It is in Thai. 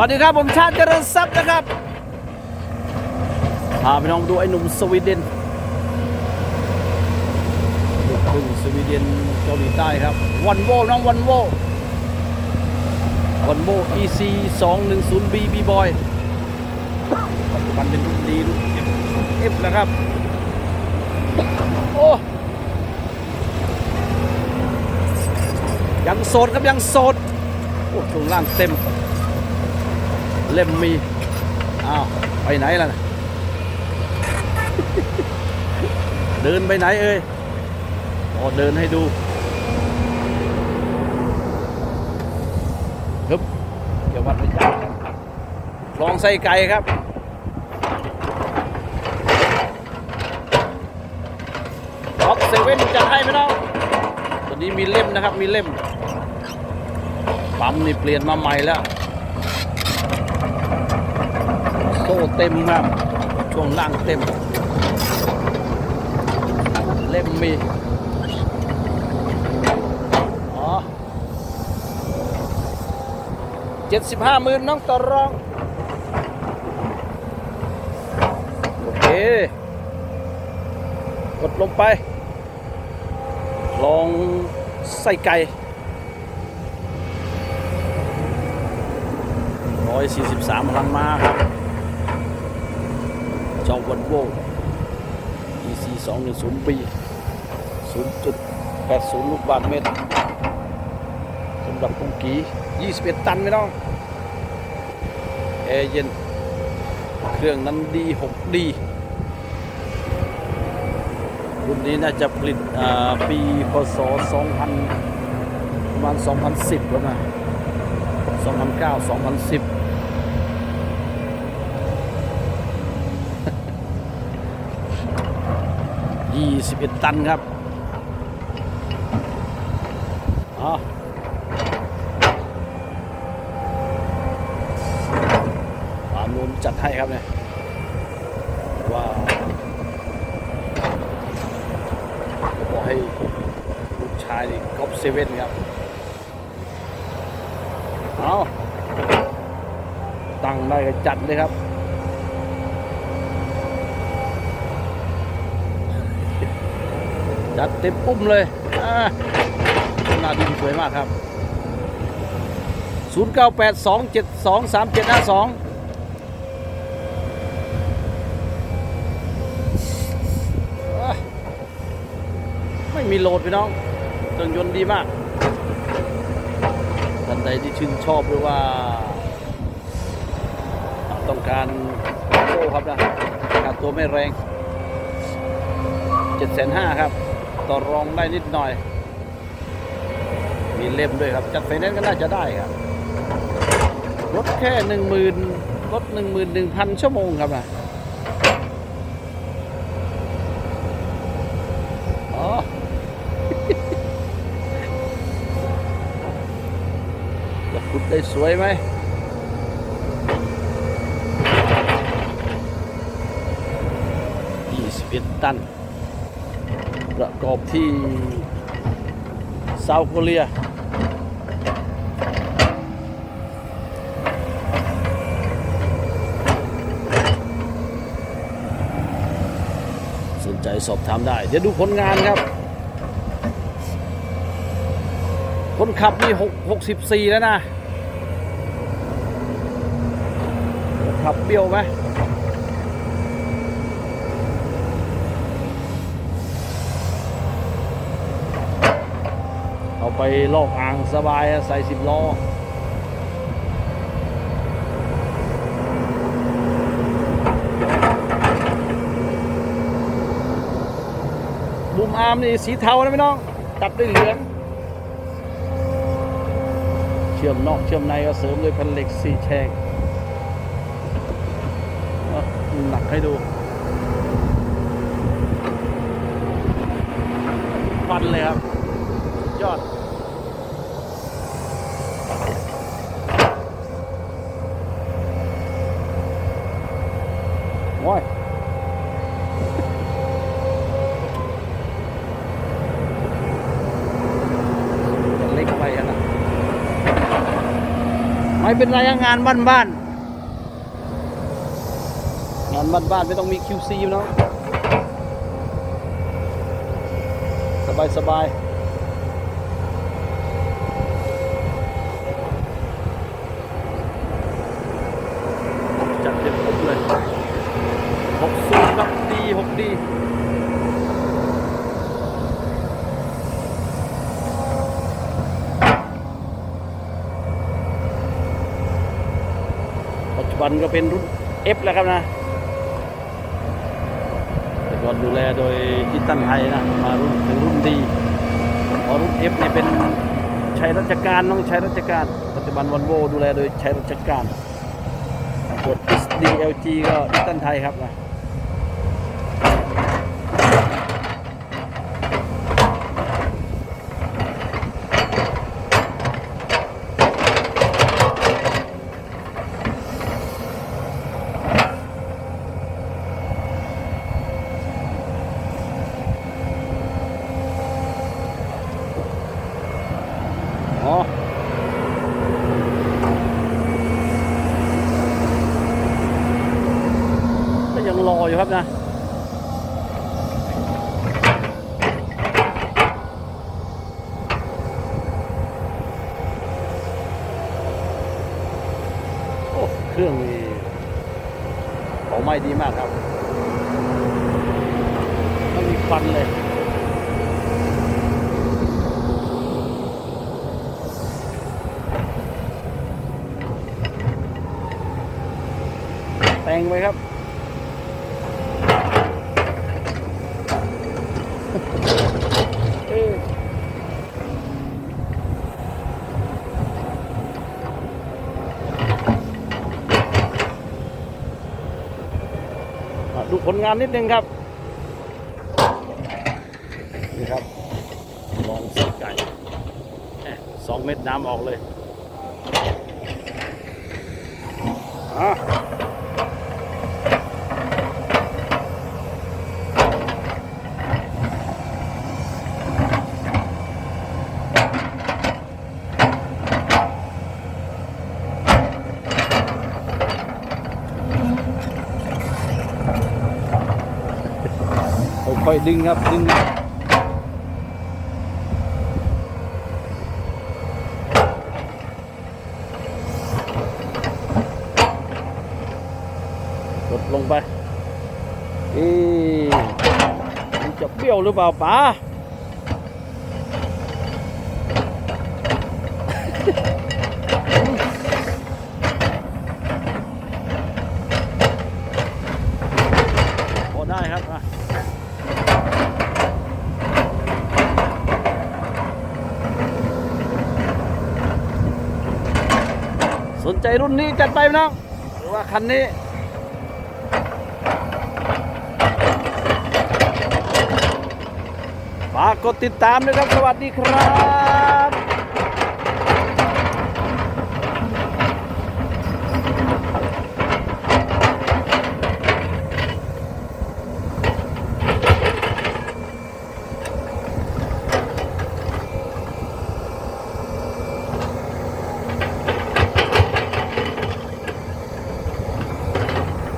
วัสดีครับ ผมชาติเจริญทรัพย์นะครับ พาไปน้องดูไอ้หนุ่มสวีเดนลูกครึ่งสวีเดนเกาหลีใต้ครับ วันโวน้องวันโววันโว EC 210 B B Boy ปัจจุบันเป็นรุ่นดีรุ่น F นะครับ โอ้ยังโสดครับยังโสดโอ้ช่วงล่างเต็ม เล่มมีอ้าวไปไหนล่ะ เดินไปไหนเอ่ยอ๋อเดินให้ดูฮึบเดี๋ยววัดไปจับคลองไส้ไก่ครับท็อปเซเว่นจัดให้ไหมน้องตัวนี้มีเล่มนะครับ มีเล่ม ปั๊มนี่เปลี่ยนมาใหม่แล้ว โซ่ เต็มครับช่วงล่างเต็ม เล่มมีอ๋อเจ็ดสิบห้าหมื่นน้องต่อรอง โอเค กดลงไป ลองใส่ไก่143พลังมาครับ จอวันโว EC 210 B 0.80 ลูกบาทเมตรสำหรับกุ้งกี21 ตันไม่ต้องแอร์เย็น เครื่องนั้นดี 6D รุ่นนี้น่าจะผลิตปีพศ 2000 ประมาณ 2010 แล้วนะ 2009 2010 21 ตันครับอ๋อปานุมจัดให้ครับเนี่ยว้าวบอกให้ลูกชายนี่ก๊อปเซเว่นครับ เอาตั้งได้ก็จัดเลยครับ จัดเต็มปุ้มเลยอ่าหน้าดินสวยมากครับ 0982723752อะไม่มีโหลดพี่น้องเครื่องยนต์ดีมากท่านใดที่ชื่นชอบหรือว่า ต้องการโซ่ครับนะค่าตัวไม่แรงเจ็ดแสนห้าครับ ต่อรองได้นิดหน่อย มีเล่มด้วยครับ จัดไฟแนนซ์ก็น่าจะได้ครับ รถแค่หนึ่งหมื่นรถหนึ่งหมื่นหนึ่งพันชั่วโมงครับนะอ๋อจะขุดได้สวยไหมยี่สิบเอ็ดตัน ประกอบที่เซาท์โคเรียสนใจสอบถามได้ เดี๋ยวดูผลงานครับ คนขับมีหกหกสิบสี่แล้วนะ ขับเบี้ยวไหม เอาไปลอกอ่างสบายใส่สิบล้อบุมอามนี่สีเทานะพี่น้อง ตัดด้วยเหลือง เชื่อมนอกเชื่อมในก็เสริมด้วยแผ่นเหล็กสี่แฉกหนักให้ดูฟันเลยครับ ยอด โอ้ย จะเล็กไปเป็นรายงานบ้านบ้านๆงานบ้านบ้านๆไม่ต้องมี QC อยู่เนาะสบายสบายจัดเต็มครบเลยหกสูงครับดีหกดี ปัจจุบันก็เป็นรุ่น F แล้วครับนะแต่ก่อนดูแลโดยทิตันไทยนะ มารุ่นถึงรุ่นดีพอรุ่น F เนี่ยเป็นใช้ราชการต้องใช้ราชการ ปัจจุบันวันโวดูแลโดยใช้ราชการกด SDLG ก็ทิตันไทยครับนะ อ๋อ ก็ ยังรออยู่ครับนะโอ้เครื่องนี้เผาไหม้ดีมากครับ ไม่มีควันเลย แต่งไว้ครับ เอ้ยอะดู ผลงานนิดนึงครับ นี่ครับลองใส่ไก่สองเม็ดน้ำออกเลยอะ ค่อยดึงครับดึงกดลงไปเอ๊มันจะเบี้ยวหรือเปล่าป๋า พอได้ครับอะสน ใจรุ่นนี้จัดไปมน้องหรือว่าคันนี้ฝากกดติดตามด้วยครับ สวัสดีครับ